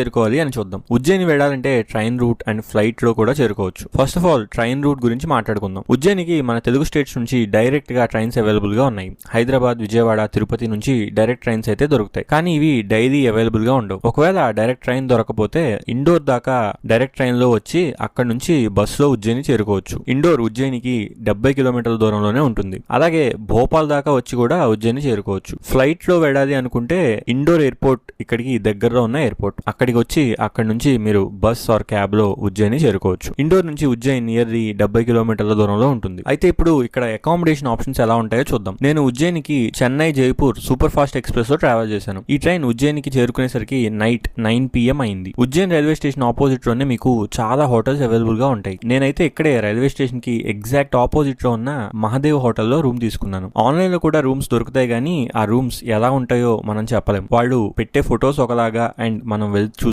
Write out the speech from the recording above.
చేరుకోవాలి అని చూద్దాం. ఉజ్జయిని వెళ్ళాలంటే ట్రైన్ రూట్ అండ్ ఫ్లైట్లో కూడా చేరుకోవచ్చు. First of all train route గురించి మాట్లాడుకుందాం. ఉజ్జయినికి మన తెలుగు స్టేట్స్ నుంచి డైరెక్ట్గా ట్రైన్స్ అవైలబుల్గా ఉన్నాయి. హైదరాబాద్ విజయవాడ తిరుపతి నుంచి డైరెక్ట్ ట్రైన్స్ అయితే దొరుకుతాయి. కానీ ఇవి డైలీ అవైలబుల్గా ఉండవు. ఒకవేళ డైరెక్ట్ ట్రైన్ దొరకపోతే ఇండోర్ దాకా డైరెక్ట్ ట్రైన్లో వచ్చి అక్కడ నుంచి బస్లో ఉజ్జయిని చేరుకోవచ్చు. ఇండోర్ ఉజ్జయినికి డెబ్బై కిలోమీటర్ల దూరంలోనే ఉంటుంది. అలాగే భోపాల్ దాకా వచ్చి కూడా ఉజ్జయిని చేరుకోవచ్చు. ఫ్లైట్లో వెళ్ళాలి అనుకుంటే ఇండోర్ ఎయిర్పోర్ట్ ఇక్కడికి దగ్గరలో ఉన్న ఎయిర్పోర్ట్ అక్కడ అక్కడికి వచ్చి అక్కడ నుంచి మీరు బస్ ఆర్ క్యాబ్లో ఉజ్జయిని చేరుకోవచ్చు. ఇండోర్ నుంచి ఉజ్జయిన్ నియర్లీ డెబ్బై కిలోమీటర్ల దూరంలో ఉంటుంది. అయితే ఇప్పుడు ఇక్కడ అకామిడేషన్ ఆప్షన్స్ ఎలా ఉంటాయో చూద్దాం. నేను ఉజ్జయినికి చెన్నై జైపూర్ సూపర్ ఫాస్ట్ ఎక్స్ప్రెస్లో ట్రావెల్ చేశాను. ఈ ట్రైన్ ఉజ్జయినికి చేరుకునేసరికి నైట్ నైన్ పిఎం అయింది. ఉజ్జయిన్ రైల్వే స్టేషన్ ఆపోజిట్లోనే మీకు చాలా హోటల్స్ అవైలబుల్గా ఉంటాయి. నేనైతే ఇక్కడే రైల్వే స్టేషన్కి ఎగ్జాక్ట్ ఆపోజిట్లో ఉన్న మహాదేవ్ హోటల్లో రూమ్ తీసుకున్నాను. ఆన్లైన్లో కూడా రూమ్స్ దొరుకుతాయి కానీ ఆ రూమ్స్ ఎలా ఉంటాయో మనం చెప్పలేం. వాళ్ళు పెట్టే ఫొటోస్ ఒకలాగా అండ్ మనం వెళ్తే